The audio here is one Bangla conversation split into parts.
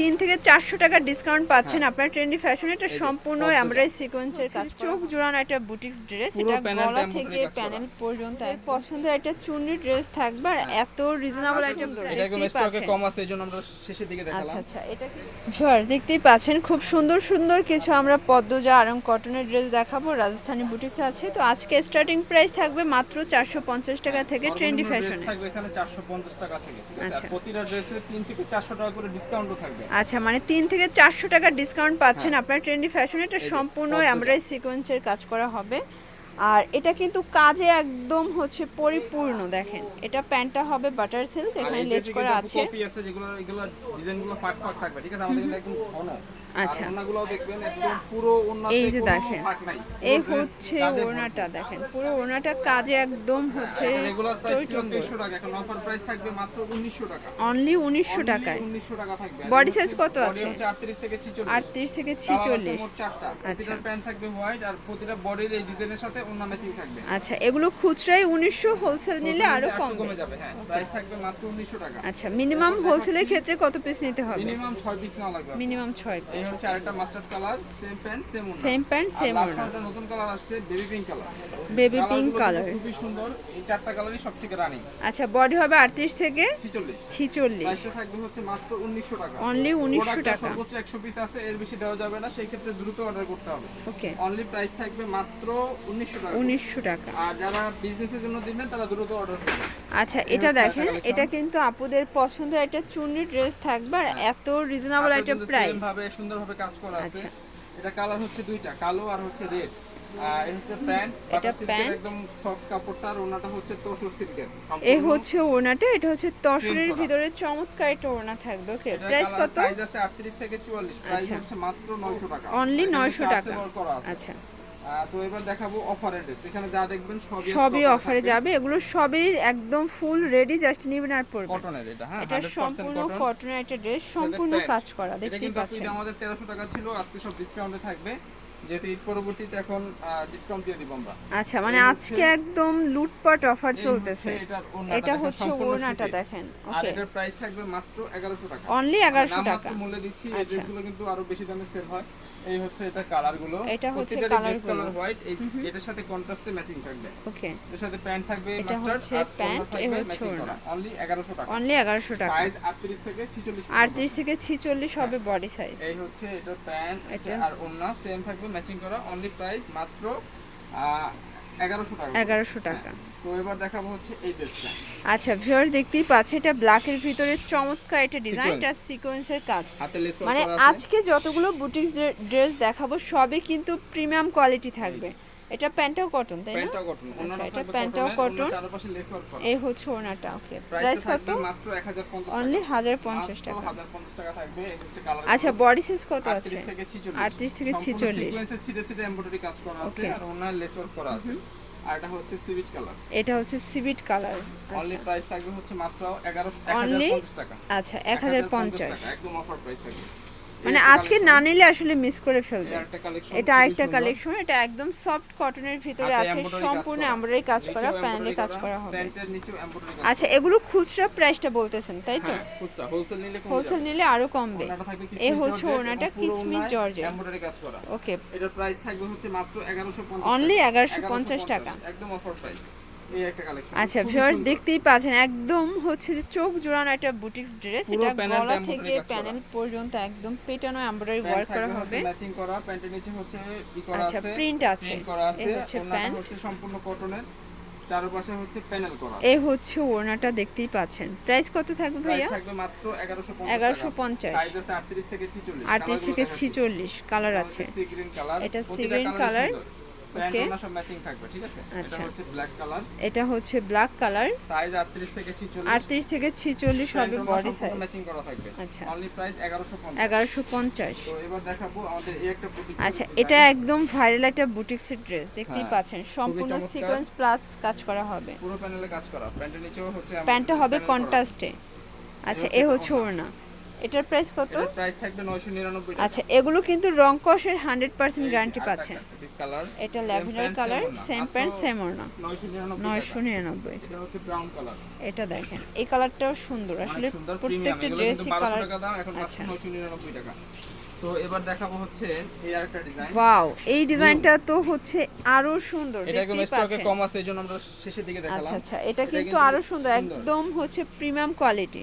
তিন থেকে চারশো টাকার ডিসকাউন্ট পাচ্ছেন আপনার ট্রেন্ডি ফ্যাশন এটা সম্পূর্ণ আমরা সিকোয়েন্সের কাজ। চোখ জোড়ানো একটা বুটিক্স ড্রেস এটা গলা থেকে। প্যানেল পর্যন্ত। পছন্দের একটা চুন্নি ড্রেস থাকবে আর এত রিজনেবল আইটেম এটা কম আছে এই জন্য আমরা শেষের দিকে আচ্ছা দেখালাম। আচ্ছা এটা ভিউয়ার্স দেখতেই পাচ্ছেন খুব সুন্দর সুন্দর কিছু আমরা পদ্মজা আরং কটনের ড্রেস দেখাবো। রাজস্থানি বুটিক্স আছে। তো আজকে স্টার্টিং প্রাইস থাকবে মাত্র চারশো পঞ্চাশ টাকা থেকে ট্রেন্ডি ফ্যাশন থাকবে এখানে 450 টাকা থেকে আচ্ছা। প্রতিটা ড্রেসে 3 থেকে 400 টাকা করে ডিসকাউন্টও থাকবে। আচ্ছা মানে তিন থেকে চারশো টাকার ডিসকাউন্ট পাচ্ছেন আপনার ট্রেন্ডি ফ্যাশন এটা হ্যাঁ। সম্পূর্ণ এমব্রয়ডারি সিকোয়েন্সের কাজ করা হবে আর এটা কিন্তু কাজে একদম হচ্ছে পরিপূর্ণ দেখেন। এটা প্যান্টটা হবে বাটার সিল্ক এখানে লেস করা আছে। কপি আছে যেগুলো এগুলো ডিজাইনগুলো ফাঁক ফাঁক থাকবে ঠিক আছে? আমাদের একদম ঘন। আচ্ছা। দেখবেন একদম পুরো ওনাতে এই যে দেখেন এই হচ্ছে কাজে ওড়নাটা দেখেন। পুরো ওড়নাটা কাজে একদম হচ্ছে রেগুলার প্রাইস ছিল টইটুম্বর। 2300 টাকা এখন অফার প্রাইস থাকবে মাত্র 1900 টাকা। অনলি উনিশশো Only টাকায়। 1900 টাকা থাকবে। Body size কত আছে? 38 থেকে 46 আটত্রিশ থেকে কালার আছে ছিচল্লিশ। মোট চারটা। প্রতিটা প্যান্ট থাকবে হোয়াইট আর প্রতিটা বডির এই ডিজাইনের সাথে থাকবে। আচ্ছা এগুলো খুচরাই উনিশশো হোলসেল নিলে আরও কম। কমে যাবে হ্যাঁ প্রাইস থাকবে মাত্র 1900 টাকা। আচ্ছা মিনিমাম হোলসেলের ক্ষেত্রে কত পিস নিতে হবে? মিনিমাম 6 পিস নেওয়া লাগবে মিনিমাম ছয় এই পিস হচ্ছে আরেকটা mustard colour same pant same same pant same নতুন কালার আসছে baby pink colour baby pink colour খুবই সুন্দর। এই চারটা কালারই সব থেকে রানিং আচ্ছা বডি হবে আটত্রিশ থেকে 46 ছিচল্লিশ। প্রাইসটা থাকবে হচ্ছে মাত্র 1900 টাকা। অনলি উনিশশো প্রোডাক্টটা টাকা। সর্বোচ্চ 100 পিস আছে এর বেশি দেওয়া যাবে না সেই ক্ষেত্রে দ্রুত অর্ডার করতে হবে। ওকে অনলি প্রাইস থাকবে মাত্র 1900 টাকা উনিশশো টাকা। আর যারা বিজনেসের জন্য দিবেন তারা দ্রুত অর্ডার আচ্ছা এটা দেখেন এটা কিন্তু আপুদের পছন্দের একটা চুন্নি ড্রেস থাকবে আর এত রিজনেবল একটা প্রাইস ভাবে সুন্দরভাবে কাজ করা আছে। আচ্ছা। এটা কালার হচ্ছে দুইটা কালো আর হচ্ছে রেড প্যান্ট এটা একদম সফট কাপড়টা আর ওনাটা হচ্ছে সিল্কের এ হচ্ছে এটা হচ্ছে তসরের ভিতরে চমৎকার একটা থাকবে ওকে প্রাইস কত? সাইজ আছে 38 থেকে 44 প্রাইস। হচ্ছে মাত্র 900 টাকা। অনলি। আচ্ছা। তো এবার দেখাবো অফারের ড্রেস এখানে যা দেখবেন সবই সবই অফারে যাবে। এগুলো সবই একদম ফুল রেডি জাস্ট নিবেন আর পরবেন। কটনের এটা হ্যাঁ এটা সম্পূর্ণ কটনের একটা ড্রেস সম্পূর্ণ কাজ করা দেখতে দেখতেই পাচ্ছেন। এটা আমাদের 1300 টাকা ছিল আজকে সব ডিসকাউন্টে থাকবে। যেহেতু ঈদ পরবর্তীতে এখন ডিসকাউন্ট দিয়ে দিব আমরা। আচ্ছা মানে আজকে একদম লুটপাট অফার চলতেছে। এটা হচ্ছে সুতির। দেখেন আর এটার প্রাইস থাকবে মাত্র 1100 টাকা। অনলি এগারোশো নামমাত্র টাকা। মূল্যে দিচ্ছি এই আচ্ছা। ড্রেসগুলো কিন্তু আরও বেশি দামে সেল হয়। এই হচ্ছে এটা কালারগুলো। এটা হচ্ছে base গুলো। color এটার সাথে কন্ট্রাস্টে ম্যাচিং থাকবে। ওকে এর সাথে প্যান্ট থাকবে এটা হচ্ছে প্যান্ট এ থাকবে হচ্ছে অনলি 1100 টাকা। অনলি এগারোশো টাকা। সাইজ 38 থেকে 46 পর্যন্ত। আটত্রিশ থেকে ছিচল্লিশ হবে বডি সাইজ এই হচ্ছে এটা প্যান্ট এটা- আর ওড়না সেম থাকবে ম্যাচিং করা অনলি প্রাইস মাত্র এগারোশো টাকা। এগারোশো টাকা। তো এবার দেখাবো হচ্ছে এই ড্রেসটা আচ্ছা ভিউয়ার দেখতেই পাচ্ছে এটা ব্ল্যাকের ভিতরে চমৎকার একটা ডিজাইন। এটা সিকোয়েন্সের কাজ। মানে আজকে যতগুলো বুটিক্স ড্রেস দেখাবো সবই কিন্তু প্রিমিয়াম কোয়ালিটি থাকবে। এটা প্যান্টটাও কটন তাই না? কটন আচ্ছা এটা কটনের, কটন। এই হচ্ছে ওনাটা ওকে প্রাইস কত? মাত্র 1050 অনলি টাকা। হাজার পঞ্চাশ মাত্র টাকা। 1050 টাকা থাকবে এই হচ্ছে কালার আচ্ছা বডি সাইজ কত আছে? 38 থেকে 46 38 থেকে সম্পূর্ণ 46 সিকোয়েন্সের ছিটে ছিটে এমব্রয়ডারি কাজ করা আছে আর ওনার লেস ওয়ার্ক করা আছে। এটা হচ্ছে সিভিট কালার এটা হচ্ছে সিভিট কালার অনলি প্রাইস থাকবে হচ্ছে মাত্র 11 1050 টাকা। আচ্ছা এক হাজার পঞ্চাশ টাকা, একদম অফার প্রাইস থাকবে। মানে আজকে না নিলে আসলে মিস করে ফেলবে। এটা আরেকটা কালেকশন এটা একদম সফট কটনের ভিতরে আছে সম্পূর্ণ। এমব্রয়ডারি কাজ করা প্যানেলে কাজ করা হবে। আচ্ছা এগুলো খুচরা প্রাইসটা বলতেছেন তাই তো? হ্যাঁ, হোলসেল নিলে যাবে। নিলে আরও কমবে। এই হচ্ছে embroidery কাজ করা। ওকে এটার প্রাইস থাকবে হচ্ছে মাত্র 1150 Only টাকা। 1150 টাকা। একদম অফার প্রাইস আচ্ছা ভিউয়ার্স দেখতেই পাচ্ছেন একদম হচ্ছে যে চোখ জোড়ানো একটা বুটিক্স ড্রেস এটা গলা থেকে প্যানেল পর্যন্ত একদম পেটানো এমব্রয়ডারি ওয়ার্ক করা হবে। ম্যাচিং করা প্যান্টের নিচে হচ্ছে ই করা আচ্ছা, আছে print করা আছে এই হচ্ছে ওড়নাটা হচ্ছে সম্পূর্ণ কটনের চারপাশে হচ্ছে প্যানেল করা এই হচ্ছে ওড়নাটা দেখতেই পাচ্ছেন। প্রাইস কত থাকবে ভাইয়া? থাকবে মাত্র 1150 এগারোশো পঞ্চাশ। সাইজ আছে 38 থেকে 46 আটত্রিশ থেকে ছিচল্লিশ কালার আছে। সি গ্রিন কালার এটা প্যান্ট সব ম্যাচিং থাকবে ঠিক আছে? এটা আচ্ছা। হচ্ছে ব্ল্যাক কালার এটা হচ্ছে ব্ল্যাক কালার সাইজ 38 থেকে 46 আটত্রিশ থেকে ছিচল্লিশ হবে বডি সাইজ ম্যাচিং করা থাকবে। আচ্ছা। অনলি প্রাইস 1150 এগারোশো পঞ্চাশ। তো এবার দেখাবো আমাদের এই একটা বুটিক আচ্ছা এটা একদম ভাইরাল একটা বুটিক্সের ড্রেস দেখতেই হ্যাঁ, পাচ্ছেন। সম্পূর্ণ। সিকোয়েন্স প্লাস কাজ করা হবে। পুরো প্যানেলে কাজ করা। প্যান্টের নিচেও হচ্ছে প্যান্টটা হবে কন্ট্রাস্টে আচ্ছা এ হচ্ছে ওড়না। এটার প্রাইস কত? প্রাইস থাকবে 999 টাকা। আচ্ছা এগুলো কিন্তু রং কষের হান্ড্রেড পার্সেন্ট গ্যারান্টি পাচ্ছেন। এটা lavender colour same pant same ওড়না। 999 নয়শো নিরানব্বই এটা হচ্ছে ব্রাউন কালার এটা দেখেন এই কালারটাও সুন্দর। আসলে প্রত্যেকটা ড্রেসই কালার এখন আচ্ছা। 999 টাকা। তো এবার দেখাবো হচ্ছে এই আরেকটা ডিজাইন ওয়াও এই ডিজাইনটা তো হচ্ছে আরও সুন্দর এটা স্টকে কম আছে এইজন্য আমরা শেষের দিকে আচ্ছা দেখালাম। আচ্ছা এটা কিন্তু আরও সুন্দর। একদম হচ্ছে প্রিমিয়াম কোয়ালিটি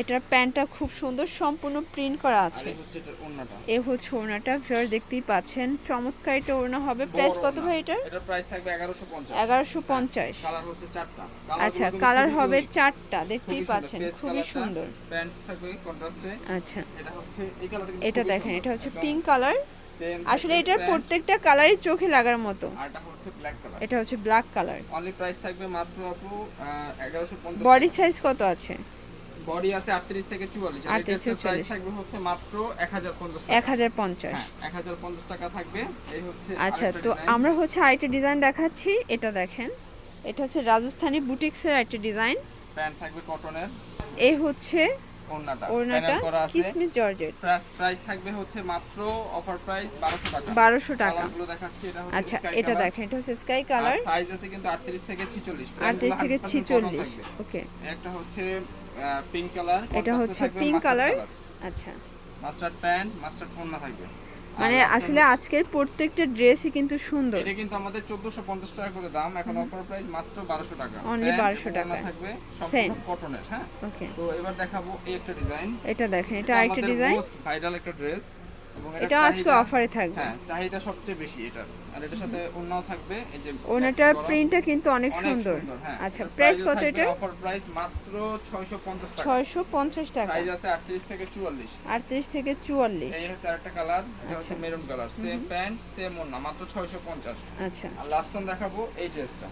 এটার প্যান্টটা খুব সুন্দর সম্পূর্ণ প্রিন্ট করা আছে। এ হচ্ছে ওড়নাটা। ভিউয়ার দেখতেই পাচ্ছেন। চমৎকার এটা ওড়না হবে। প্রাইস কত ভাই এটার? এটার প্রাইস থাকবে 1150 এগারোশো পঞ্চাশ। কালার হচ্ছে চারটা। আচ্ছা কালার হবে চারটা দেখতেই পাচ্ছেন খুবই সুন্দর। প্যান্ট থাকবে কন্ট্রাস্টে আচ্ছা। এটা হচ্ছে এই কালারটা এটা দেখেন এটা হচ্ছে পিঙ্ক কালার আসলে এটার প্রত্যেকটা কালারই চোখে লাগার মতো। এটা হচ্ছে ব্ল্যাক কালার অনলি প্রাইস থাকবে মাত্র আপু এগারোশো পঞ্চাশ বডি সাইজ কত আছে? বডি আছে আটত্রিশ থেকে চুয়াল্লিশ। 38 থেকে প্রাইস থাকবে হচ্ছে মাত্র এক হাজার পঞ্চাশ এক হাজার পঞ্চাশ। হ্যাঁ এক হাজার পঞ্চাশ টাকা থাকবে। এই হচ্ছে আচ্ছা তো আমরা হচ্ছে আরেকটা ডিজাইন দেখাচ্ছি। এটা দেখেন। এটা হচ্ছে রাজস্থানী বুটিক্সের একটা ডিজাইন প্যান্ট থাকবে কটনের এই হচ্ছে ওড়নাটা। ওড়নাটা প্যানেল করা আছে। কিসমিস জর্জেট। প্রাইস প্রাইস থাকবে হচ্ছে মাত্র অফার প্রাইস বারোশো টাকা। বারোশো টাকা। কালারগুলো দেখাচ্ছি এটা হচ্ছে আচ্ছা এটা। দেখেন এটা হচ্ছে স্কাই কালার সাইজ আছে কিন্তু 38 থেকে 46 আটত্রিশ থেকে ছিচল্লিশ। ওকে। একটা হচ্ছে পিঙ্ক কালার এটা হচ্ছে পিঙ্ক কালার আচ্ছা। মাস্টার্ড প্যান্ট মাস্টার্ড ওড়না থাকবে। মানে আসলে আজকের প্রত্যেকটা ড্রেসই কিন্তু সুন্দর। এটা কিন্তু আমাদের 1450 টাকা করে দাম। এখন অফার প্রাইস মাত্র 1200 টাকা। অনলি 1200 টাকা। থাকবে. সম্পূর্ণ কটনের হ্যাঁ? ওকে তো এবার দেখাবো এই একটা ডিজাইন এটা দেখেন এটা আরেকটা ডিজাইন ভাইরাল একটা ড্রেস এটা আজকে অফারে থাকবে। হ্যাঁ চাহিদা সবচেয়ে বেশি এটা। আর এটার সাথে ওড়নাও থাকবে। এই যে ওনাটার প্রিন্টটা কিন্তু অনেক সুন্দর। হ্যাঁ। আচ্ছা প্রাইস কত এটার? অফার প্রাইস মাত্র 650 টাকা। ছয়শো পঞ্চাশ টাকা। সাইজ আছে 38 থেকে 44 আটত্রিশ থেকে চুয়াল্লিশ। এই হচ্ছে আরেকটা কালার এটা হচ্ছে। Maroon colour same pant same ওড়না মাত্র 650 আচ্ছা। আর লাস্ট দেখাবো এই ড্রেসটা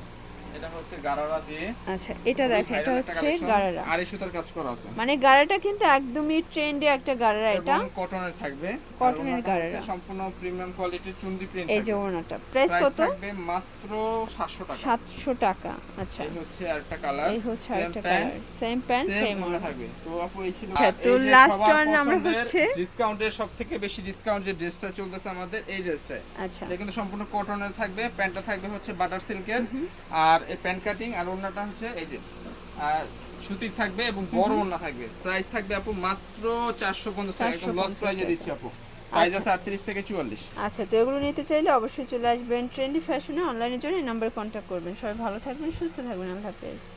এটা হচ্ছে গারারা দিয়ে। আচ্ছা এটা দেখেন এটা হচ্ছে গারারা। আর এই সুতার কাজ করা আছে। মানে গারাটা কিন্তু একদমই ট্রেন্ডে একটা গারারা এটা। কটনের থাকবে। কটনের গারারা। সম্পূর্ণ প্রিমিয়াম কোয়ালিটির চুন্ডি প্রিন্ট এই যে ওনাটা। প্রাইস প্রাইস কত? থাকবে মাত্র 700 টাকা। সাতশো টাকা আচ্ছা। এই হচ্ছে আরেকটা কালার এই হচ্ছে আরেকটা কালার সেম প্যান্ট সেম মনে থাকবে। তো আপু এই ছিল আচ্ছা, তো last one আমরা হচ্ছে- ডিসকাউন্টের সব বেশি ডিসকাউন্ট যে ড্রেসটা চলতেছে আমাদের এই ড্রেসটা আচ্ছা। এটা কিন্তু সম্পূর্ণ কটনের থাকবে প্যান্টটা থাকবে হচ্ছে বাটার সিল্কের আর এই প্যান্ট কাটিং আর ওড়নাটা হচ্ছে এই যে সুতির থাকবে এবং বড় ওড়না থাকবে। প্রাইস থাকবে আপু মাত্র 450 টাকা একদম লস 450 প্রাইজে দিচ্ছি আপু। সাইজ আছে 38 থেকে 44 আচ্ছা তো এগুলো নিতে চাইলে অবশ্যই চলে আসবেন ট্রেন্ডি ফ্যাশনে অনলাইনের জন্য নাম্বার নাম্বারে কন্ট্যাক্ট করবেন। সবাই ভালো থাকবেন সুস্থ থাকবেন। আল্লাহ হাফেজ।